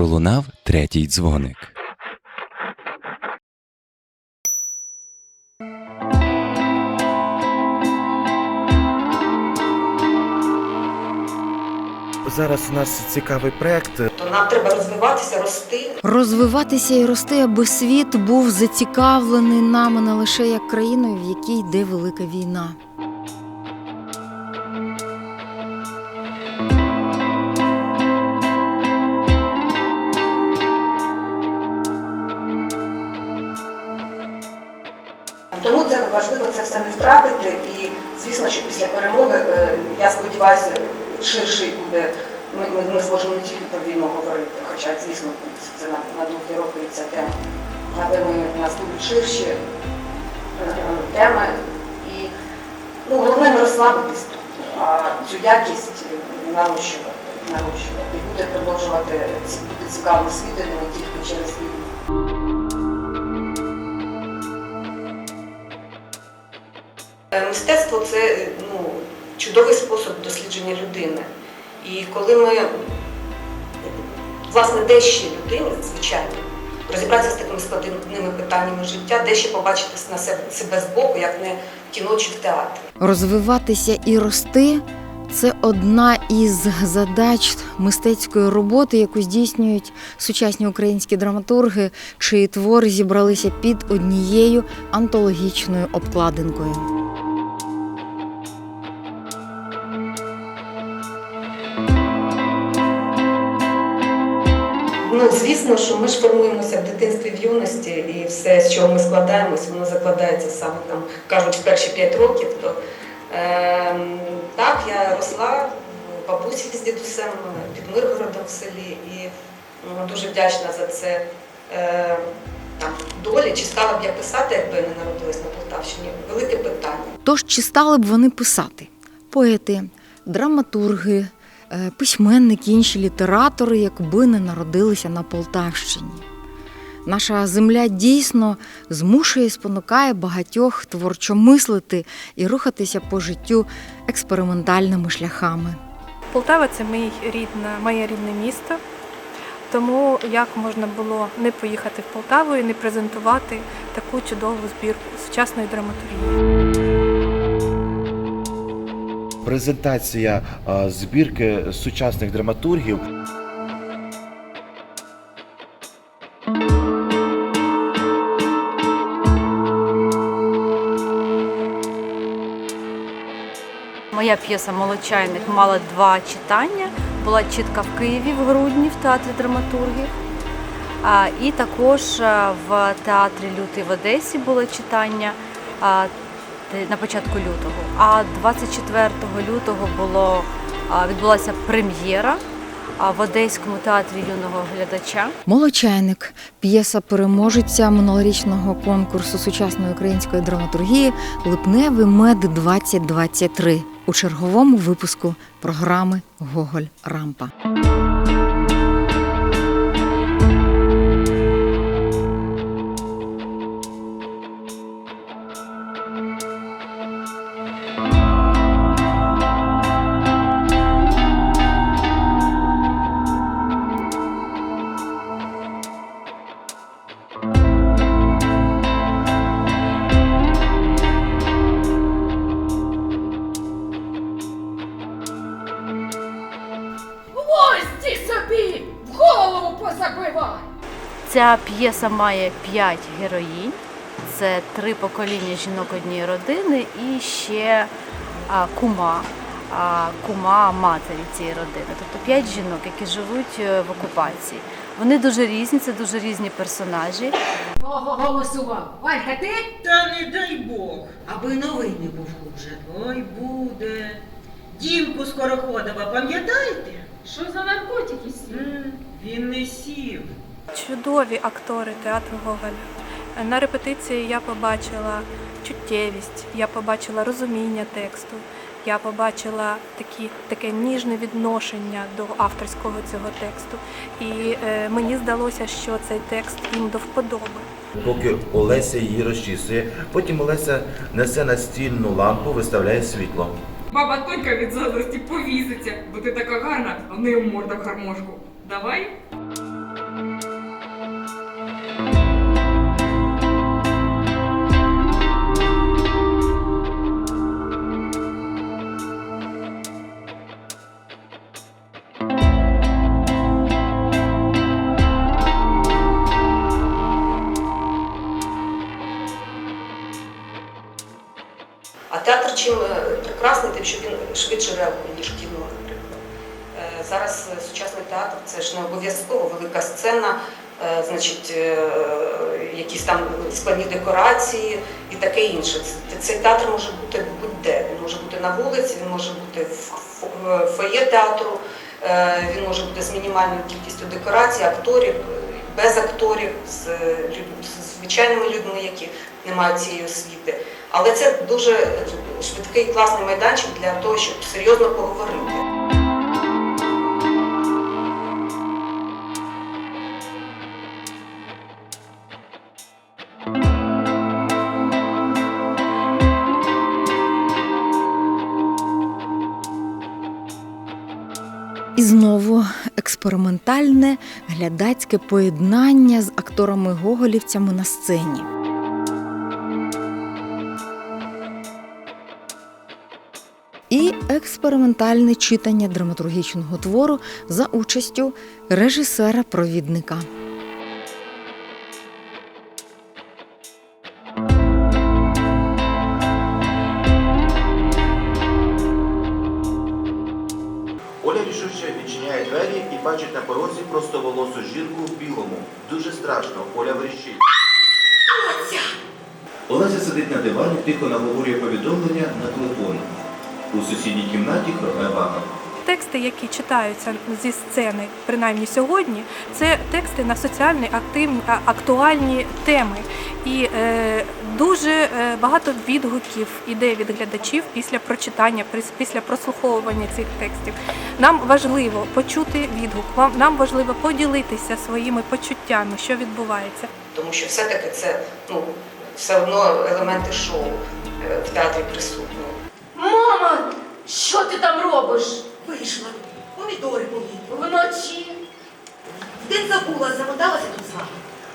пролунав третій дзвоник. Зараз у нас цікавий проект. Нам треба розвиватися, рости. Розвиватися і рости, аби світ був зацікавлений нами не лише як країною, в якій йде велика війна. Все. І звісно, що після перемоги е, я сподіваюся, ширший буде. Ми, ми, ми зможемо не тільки про війну говорити, хоча, звісно, це на, на довгі роки ця тема. Ми, у нас будуть ширші е, теми. І ну, головне не розслабитись тут, а цю якість е, нарощувати, нарощувати. І буде продовжувати бути цікавим світом не тільки через війну. Мистецтво це е, ну, чудовий спосіб дослідження людини. І коли ми, е, власне, де ще людини, звичайно, розібратися з такими складними питаннями життя, де ще побачити на себе, себе збоку, як не в кіно чи в театрі. Розвиватися і рости це одна із задач мистецької роботи, яку здійснюють сучасні українські драматурги, чиї твори зібралися під однією антологічною обкладинкою. Ну, звісно, що ми ж формуємося в дитинстві в юності, і все, з чого ми складаємось, воно закладається саме там, кажуть, в перші п'ять років. То, е, так, я росла в бабусі з дідусем під Миргородом в селі і ну, дуже вдячна за це. Е, там, долі, чи стала б я писати, якби я не народилась на Полтавщині, велике питання. Тож чи стали б вони писати? Поети, драматурги, письменники, інші літератори, якби не народилися на Полтавщині. Наша земля дійсно змушує і спонукає багатьох творчо мислити і рухатися по життю експериментальними шляхами. Полтава це мій рідне, моє рідне місто. Тому як можна було не поїхати в Полтаву і не презентувати таку чудову збірку сучасної драматургії. Презентація збірки сучасних драматургів. Моя п'єса Молочайник мала два читання. Була чітка в Києві в грудні в театрі драматургів. І також в театрі Лютий в Одесі було читання на початку лютого. А 24 лютого було, відбулася прем'єра в Одеському театрі юного глядача. Молочайник п'єса переможеця минулорічного конкурсу сучасної української драматургії Липневий мед 2023 у черговому випуску програми Гоголь Рампа. Ця п'єса має п'ять героїнь. Це три покоління жінок однієї родини і ще а, кума, а, кума матері цієї родини. Тобто п'ять жінок, які живуть е, в окупації. Вони дуже різні, це дуже різні персонажі. Кого голосував? Валька, ти? Та не дай Бог, аби новий не був хуже. Ой, буде. Дімку Скороходова, пам'ятаєте? Що за наркотики сі? М, Він не сів. Чудові актори театру Гоголя. На репетиції я побачила чуттєвість, я побачила розуміння тексту, я побачила такі, таке ніжне відношення до авторського цього тексту. І е, мені здалося, що цей текст їм до вподоби. Поки Олеся її розчісує, потім Олеся несе настільну лампу, виставляє світло. Баба Тонька від заздрості повіситься, бо ти така гарна, а в неї морда в гармошку. Давай? Швидше реагує, ніж кіно, наприклад. Е, Зараз е, сучасний театр це ж не обов'язково велика сцена, е, значить, якісь там складні декорації і таке інше. Цей театр може бути будь-де. Він може бути на вулиці, він може бути в фоє театру, він може бути з мінімальною кількістю декорацій, акторів, без акторів, з звичайними людьми, які не мають цієї освіти. Але це дуже швидкий класний майданчик для того, щоб серйозно поговорити. І знову експериментальне глядацьке поєднання з акторами-гоголівцями на сцені. Експериментальне читання драматургічного твору за участю режисера-провідника. Оля рішуче відчиняє двері і бачить на порозі просто волосу жінку в білому. Дуже страшно. Оля вріщить. Олеся сидить на дивані, тихо наговорює повідомлення на телефон. У сусідній кімнаті баба. Тексти, які читаються зі сцени, принаймні сьогодні, це тексти на соціальні активні актуальні теми. І е, дуже е, багато відгуків іде від глядачів після прочитання, після прослуховування цих текстів. Нам важливо почути відгук, вам нам важливо поділитися своїми почуттями, що відбувається. Тому що все-таки це ну, все одно елементи шоу е, в театрі присутні. Мама, що ти там робиш? Вийшла. Помідори мої. Вночі. День забула, замоталася тут з вами.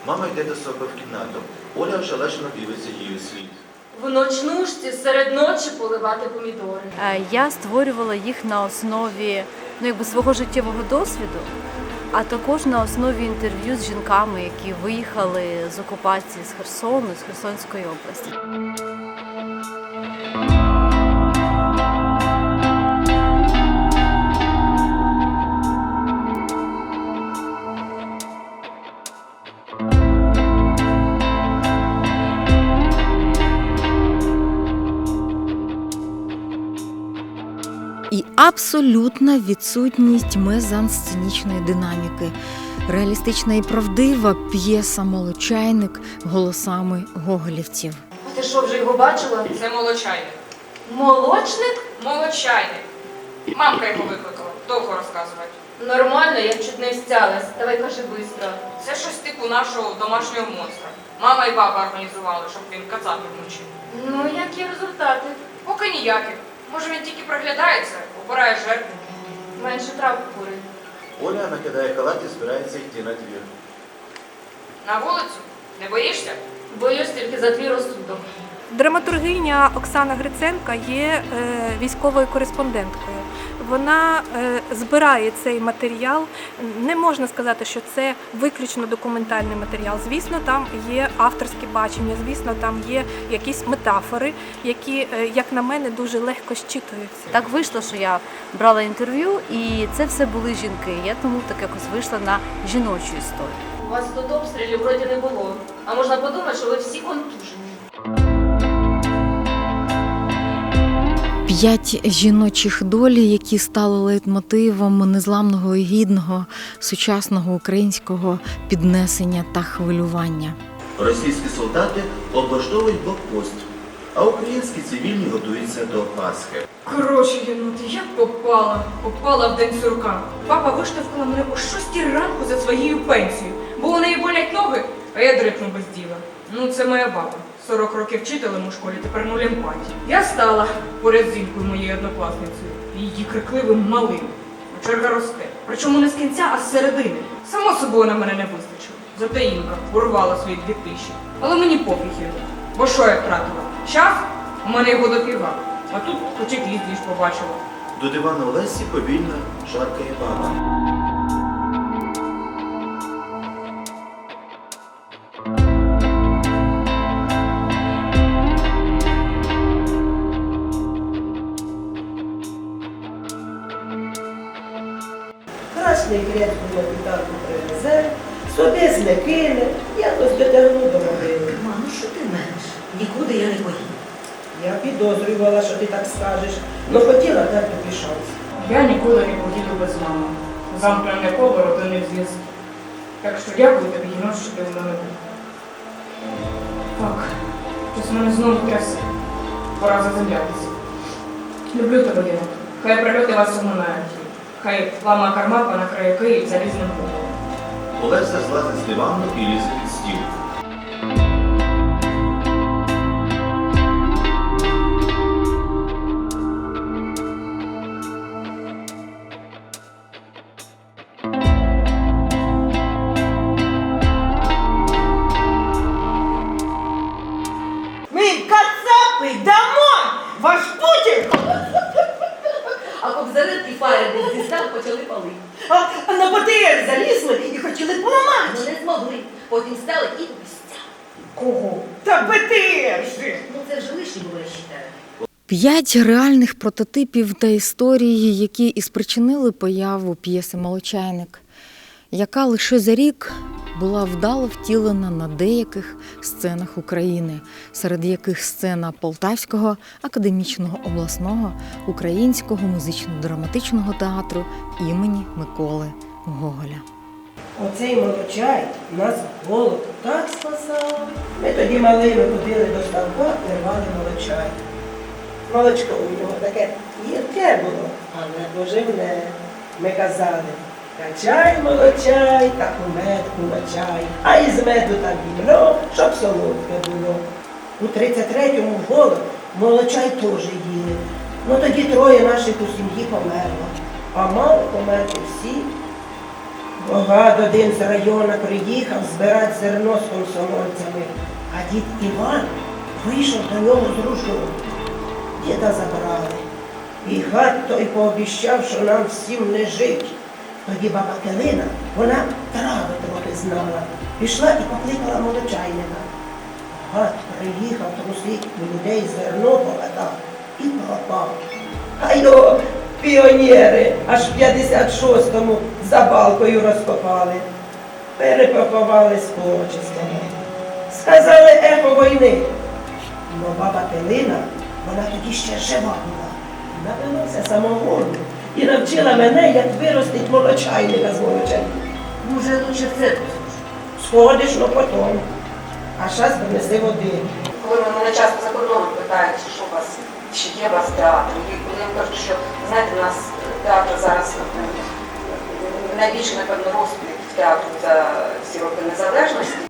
Мама йде до себе в кімнату. Оля ошелешено дивиться її у слід. В ночнушці серед ночі поливати помідори. Е, Я створювала їх на основі ну, якби свого життєвого досвіду, а також на основі інтерв'ю з жінками, які виїхали з окупації з Херсону, з Херсонської області. І абсолютна відсутність мезансценічної динаміки. Реалістична і правдива п'єса молочайник голосами гоголівців. А ти що, вже його бачила? Це молочайник. Молочник? Молочайник. Мамка його викликала. Довго розказувати. Нормально, я чуть не встялась. Давай кажи швидко. Це щось типу нашого домашнього монстра. Мама і папа організували, щоб він кацапів мучив. Ну, які результати? Поки ніяких. Може він тільки проглядається, обирає жертву. Менше трав курить. Оля накидає халат і збирається йти на двір. На вулицю? Не боїшся? Боюсь тільки за твій розсудок. Драматургиня Оксана Гриценка є е, військовою кореспонденткою. Вона е, збирає цей матеріал. Не можна сказати, що це виключно документальний матеріал. Звісно, там є авторське бачення, звісно, там є якісь метафори, які, е, як на мене, дуже легко щитуються. Так вийшло, що я брала інтерв'ю, і це все були жінки. Я тому так якось вийшла на жіночу історію. У вас тут обстрілів вроді не було. А можна подумати, що ви всі контужені. П'ять жіночих долі, які стали лейтмотивом незламного і гідного сучасного українського піднесення та хвилювання. Російські солдати облаштовують блокпост, а українські цивільні готуються до Пасхи. Коротше, єнути, як попала. Попала в день сурка. Папа виштовхала мене о 6 ранку за своєю пенсією, бо у неї болять ноги, а я дрипну без діла. Ну, це моя баба. 40 років вчителем у школі, тепер нуль емпатії. Я стала поряд з Зінкою моєю однокласницею, і її крикливим малим. А черга росте. Причому не з кінця, а з середини. Само собою на мене не вистачило. Зате Інка урвала свої дві тисячі. Але мені пофіг його. Бо що я втратила? Час? У мене його дофіга. А тут хоч двіж побачила. До дивана Олесі повільно шаркає баба. Собі зникине, якось дотягну до могили. Ма, ну що ти менш? Нікуди я не поїду. Я підозрювала, що ти так скажеш, но хотіла дати тобі шанс. Я ніколи не поїду без мами. Замкнене коло родинних зв'язків. Так що дякую тобі, Єнот, що ти в мене був. Так, щось мене знову трясе. Пора заземлятися. Люблю тебе, Єнот. Хай прильоти вас оминають. Хай лама Кармапа накриє Київ залізним куполом. Олеся злазить з дивану і лізе під стіл. Змогли. Потім стали і стяг. Кого? Та БТР же! Ну це вже лишні було, я. П'ять реальних прототипів та історії, які і спричинили появу п'єси Молочайник, яка лише за рік була вдало втілена на деяких сценах України, серед яких сцена Полтавського академічного обласного українського музично-драматичного театру імені Миколи Гоголя. Оцей молочай нас голод так спасав. Ми тоді малими ходили до ставка рвали молочай. Молочко у нього таке гірке було, але поживне. Ми казали, качай молочай, так у мед кулачай, а із меду так віно, щоб солодке було. У 33-му голод молочай теж їли. Ну тоді троє наших у сім'ї померло, а мали померти всі. Богат один з району приїхав збирати зерно з комсомольцями, а дід Іван вийшов до нього з ружом. Діда забрали. І гад той пообіщав, що нам всім не жить. Тоді баба Келина, вона трави трохи знала, пішла і покликала молочайника. Гад приїхав трусить у людей зерно погадав і пропав. Його піонери аж в 56-му за балкою розкопали. Перепоховали з почестями. Сказали ехо війни. Но баба Пилина, вона тоді ще жива була. Напилася самогону і навчила мене, як виростить молочайника з молочайника. Може, лучше церкву. Сходиш, ну потім. А зараз принеси води. Коли мене часто за кордоном питають, що у вас, чи є у вас театр, і коли я кажу, що знаєте, у нас театр зараз найбільший, напевно, розквіт театру за всі роки незалежності.